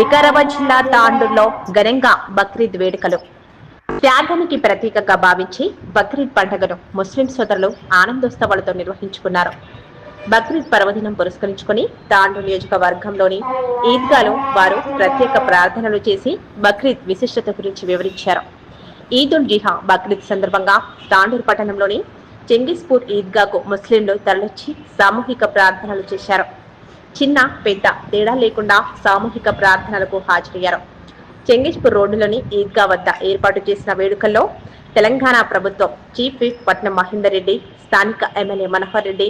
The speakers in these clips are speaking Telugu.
వికారాబాద్ జిల్లా తాండూరులో ఘనంగా బక్రీద్ వేడుకలు. త్యాగానికి ప్రతీకగా భావించి బక్రీద్ పండుగను ముస్లిం సోదరులు ఆనందోత్సవాలతో నిర్వహించుకున్నారు. బక్రీద్ పర్వదినం పురస్కరించుకుని తాండూరు నియోజకవర్గంలోని ఈద్గాలో వారు ప్రత్యేక ప్రార్థనలు చేసి బక్రీద్ విశిష్టత గురించి వివరించారు. ఈదుల్ జిహా బక్రీద్ సందర్భంగా తాండూరు పట్టణంలోని చెంగిస్పూర్ ఈద్గాకు ముస్లింలు తరలిచ్చి సామూహిక ప్రార్థనలు చేశారు. చిన్న పెద్ద తేడా లేకుండా సామూహిక ప్రార్థనలకు హాజరయ్యారు. చెంగేజ్పూర్ రోడ్డులోని ఈద్గా వద్ద ఏర్పాటు చేసిన వేడుకల్లో తెలంగాణ ప్రభుత్వం చీఫ్ విప్ పట్నం మహేందర్ రెడ్డి స్థానిక ఎమ్మెల్యే మనోహర్ రెడ్డి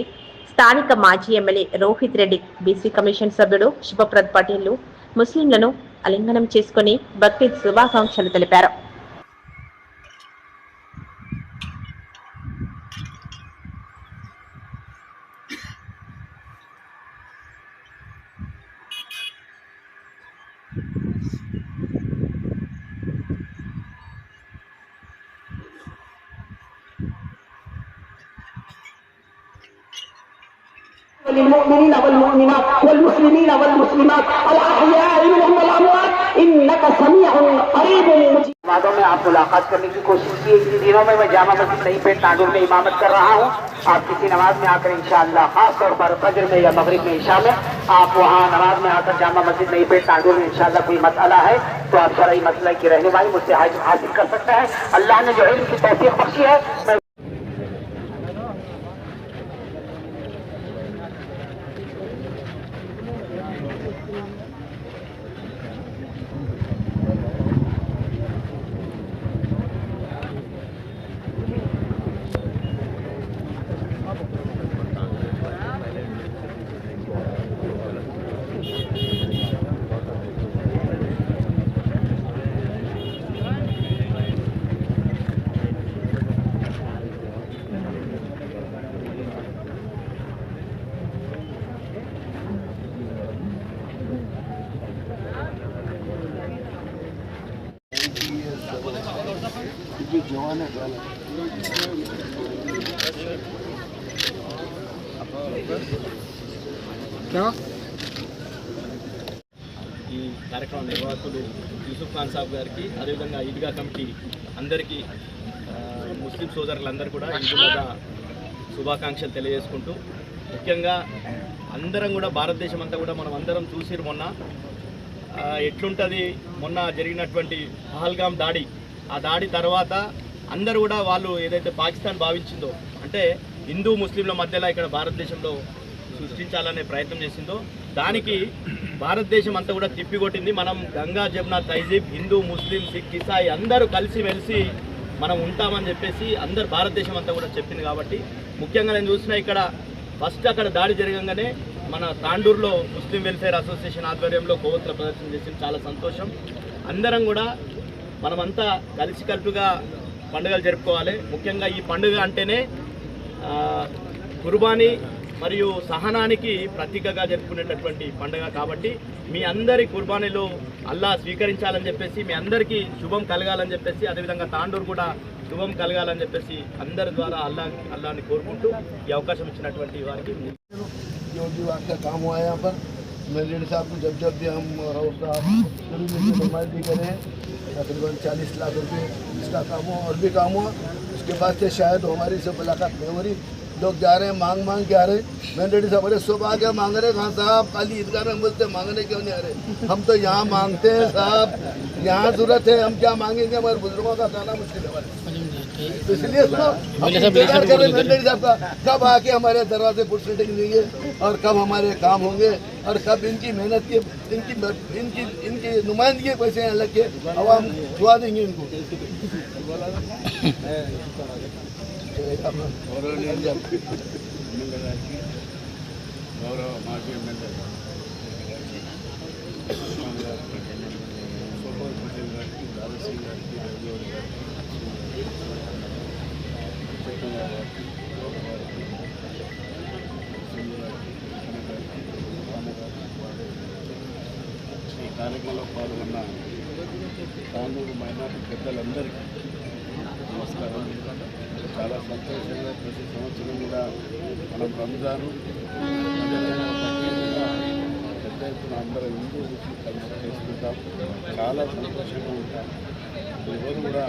స్థానిక మాజీ MLA Rohit Reddy BC commission సభ్యుడు శుభప్రద్ పటేల్ ముస్లింలను అలింగనం చేసుకుని భక్తి శుభాకాంక్షలు తెలిపారు. للمؤمنين والمؤمنات والمسلمين والمسلمات الأحياء منهم والأموات. إنك سميع قريب وعدوں میں آپ ملاقات کرنے کی کوشش کی ان دنوں میں میں جامع مسجد نہیں پیٹ تاندور میں امامت کر رہا ہوں. آپ کسی نماز میں آ کر انشاءاللہ، خاص طور پر فجر میں یا مغرب میں عشاء میں، آپ وہاں نماز میں آ کر جامع مسجد نہیں پیٹ تاندور میں انشاءاللہ کوئی مسئلہ ہے، تو آپ شرعی مسئلہ کی رہنمائی مجھ سے حاصل کر سکتا ہے اللہ نے جو علم کی توفیق بخشی ہے तौफीक बख्शी है मैं ఈ కార్యక్రమం నిర్వాహకులు యూసుఫ్ ఖాన్ సాబ్ గారికి అదేవిధంగా ఈద్గా కమిటీ అందరికీ ఆ, ముస్లిం సోదరులందరూ కూడా ఈదుగా శుభాకాంక్షలు తెలియజేసుకుంటూ ముఖ్యంగా అందరం కూడా భారతదేశం అంతా కూడా మనం అందరం చూసిరు మొన్న ఆ, ఎట్లుంటుంది మొన్న జరిగినటువంటి పహల్గామ్ దాడి ఆ దాడి తర్వాత అందరూ కూడా వాళ్ళు ఏదైతే పాకిస్తాన్ భావించిందో అంటే హిందూ ముస్లింల మధ్యలో ఇక్కడ భారతదేశంలో సృష్టించాలనే ప్రయత్నం చేసిందో దానికి భారతదేశం అంతా కూడా తిప్పికొట్టింది. మనం గంగా జమున తైజీబ్ హిందూ ముస్లిం సిక్ ఇసాయి అందరూ కలిసి మెలిసి మనం ఉంటామని చెప్పేసి అందరు భారతదేశం అంతా కూడా చెప్పింది కాబట్టి ముఖ్యంగా నేను చూసిన ఇక్కడ ఫస్ట్ అక్కడ దాడి జరగంగానే మన తాండూరులో ముస్లిం వెల్ఫేర్ అసోసియేషన్ ఆధ్వర్యంలో కొవ్వొత్తుల ప్రదర్శన చేసింది. చాలా సంతోషం. అందరం కూడా మనమంతా కలిసికట్టుగా పండుగలు జరుపుకోవాలి. ముఖ్యంగా ఈ పండుగ అంటేనే కుర్బానీ మరియు సహనానికి ప్రతీకగా జరుపుకునేటటువంటి పండుగ కాబట్టి మీ అందరి కుర్బానీలు అల్లా స్వీకరించాలని చెప్పేసి మీ అందరికీ శుభం కలగాలని చెప్పేసి అదేవిధంగా తాండూరు కూడా శుభం కలగాలని చెప్పేసి అందరి ద్వారా అల్లా అల్లాని కోరుకుంటూ ఈ అవకాశం ఇచ్చినటువంటి వారికి مینڈیڈ صاحب کو جب جب بھی ہم راؤ صاحب نمائند بھی کریں، تقریباً چالیس لاکھ روپے اس کا کام ہوا اور بھی کام ہوا۔ اس کے بعد سے شاید ہماری سے ملاقات نہیں ہو رہی۔ لوگ جا رہے ہیں، مانگ مانگ کے آ رہے مینڈیڈی صاحب، ارے صبح آ کے مانگ رہے کہاں صاحب خالی عیدگاہ میں بولتے مانگنے کیوں نہیں آ رہے؟ ہم تو یہاں مانگتے ہیں صاحب، یہاں ضرورت ہے، ہم کیا مانگیں گے؟ ہمارے بزرگوں کا کھانا مشکل ہے ہمارے۔ کب آ کے ہمارے دروازے پر سیٹنگ دیں گے اور کب ہمارے کام ہوں گے اور کب ان کی محنت کے ان کی ان کی ان کی نمائندگی پیسے ہیں الگ کے عوام دعا دیں گے ان کو۔ گورو ఈ కార్యక్రమంలో పాల్గొన్న తాండూరు మైనార్టీ పెద్దలందరికీ నమస్కారం. చాలా సంతోషంగా ప్రతి సంవత్సరం కూడా మనం రంజాను పెద్ద ఎత్తున అందరూ హిందూ చేసుకుంటాం. చాలా సంతోషంగా ఉంటాం. ఈరోజు కూడా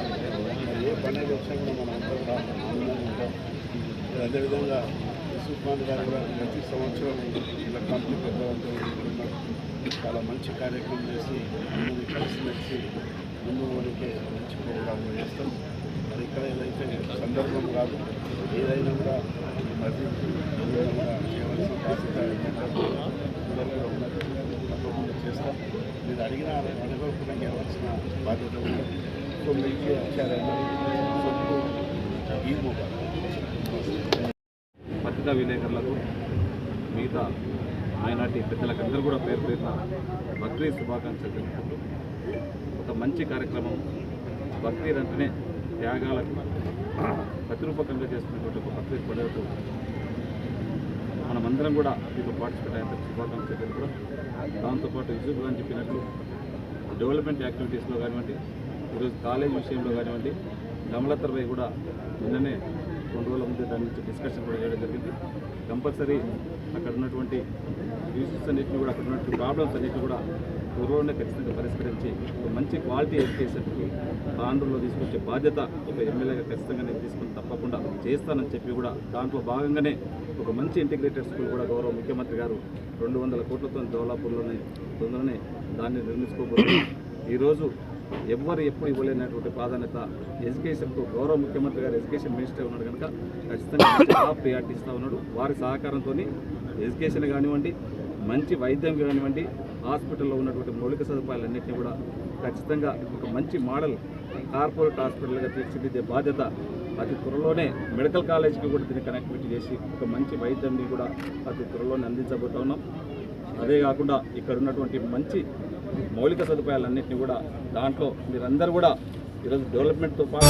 ఏ పండుగ వచ్చినా కూడా మనం అంతా కూడా ఆనందంగా ఉంటాం. అదేవిధంగా యూసుఫ్ గారు కూడా ప్రతి సంవత్సరం ఇలా కమిటీ పెద్దవాళ్ళతో చాలా మంచి కార్యక్రమం చేసి అందరినీ కలిసిమెలిసి ముందు వరకే మంచి ప్రోగ్రాం చేస్తాం. మరి ఇక్కడ ఏదైతే సందర్భం కాదు ఏదైనా కూడా మరి కూడా చేయవలసిన బాధ్యత అందరూ ఉన్నది. తప్పకుండా చేస్తాం. మీరు అడిగిన అనుకోకుండా చేయవలసిన బాధ్యత ఉంది సో వచ్చారని ఈ పత్రికా విలేకరులకు మిగతా మైనార్టీ పెద్దలకు అందరూ కూడా పేరు పేరున బక్రీద్ శుభాకాంక్షలు తెలుపుకుంటూ ఒక మంచి కార్యక్రమం బక్రీద్ అంటేనే త్యాగాలకు ప్రతిరూపకంగా చేస్తున్నటువంటి ఒక బక్రీద్ పండుగకు మనమందరం కూడా దీంట్లో పార్టిసిపేట్ అయిన శుభాకాంక్షలు తెలుపడం దాంతోపాటు యూసుఫ్ గారు చెప్పినట్లు డెవలప్మెంట్ యాక్టివిటీస్లో కానివ్వండి ఈరోజు కాలేజ్ విషయంలో కానివ్వండి కమలత్తరపై కూడా నిన్ననే రెండు రోజుల ముందే దాని నుంచి డిస్కషన్ కూడా చేయడం జరిగింది. కంపల్సరీ అక్కడ ఉన్నటువంటి ఇష్యూస్ అన్నింటినీ కూడా అక్కడ ఉన్నటువంటి ప్రాబ్లమ్స్ అన్నింటినీ కూడా త్వరలోనే ఖచ్చితంగా పరిష్కరించి ఒక మంచి క్వాలిటీ ఎడ్యుకేషన్కి ఆంధ్రలో తీసుకొచ్చే బాధ్యత ఒక ఎమ్మెల్యేగా ఖచ్చితంగా నేను తీసుకుని తప్పకుండా చేస్తానని చెప్పి కూడా దాంట్లో భాగంగానే ఒక మంచి ఇంటిగ్రేటెడ్ స్కూల్ కూడా గౌరవ ముఖ్యమంత్రి గారు రెండు వందల కోట్లతో దోలాపూర్లోనే తొందరనే దాన్ని నిర్మించుకోబోతున్నారు. ఈరోజు ఎవ్వరు ఎప్పుడు ఇవ్వలేనటువంటి ప్రాధాన్యత ఎడ్యుకేషన్కు గౌరవ ముఖ్యమంత్రి గారు ఎడ్యుకేషన్ మినిస్టర్ ఉన్నాడు కనుక ఖచ్చితంగా చాలా ప్రియారిటీ ఇస్తూ ఉన్నాడు. వారి సహకారంతో ఎడ్యుకేషన్ కానివ్వండి మంచి వైద్యం కానివ్వండి హాస్పిటల్లో ఉన్నటువంటి మౌలిక సదుపాయాలన్నింటినీ కూడా ఖచ్చితంగా ఒక మంచి మోడల్ కార్పొరేట్ హాస్పిటల్గా తీర్చిదిద్దే బాధ్యత అతి త్వరలోనే మెడికల్ కాలేజ్కి కూడా దీన్ని కనెక్టివిటీ చేసి ఒక మంచి వైద్యాన్ని కూడా అతి త్వరలోనే అందించబోతా ఉన్నాం. అదే కాకుండా ఇక్కడ ఉన్నటువంటి మంచి మౌలిక సదుపాయాలన్నింటినీ కూడా దాంట్లో మీరందరూ కూడా ఈరోజు డెవలప్మెంట్తో పాటు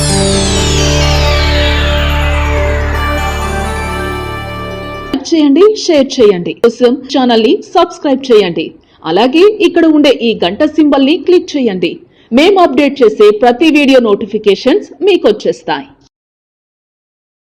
చేయండి షేర్ చేయండి. కోసం ఛానల్ని సబ్స్క్రైబ్ చేయండి. అలాగే ఇక్కడ ఉండే ఈ గంట సింబల్ని క్లిక్ చేయండి. మేము అప్డేట్ చేసే ప్రతి వీడియో నోటిఫికేషన్స్ మీకు వచ్చేస్తాయి.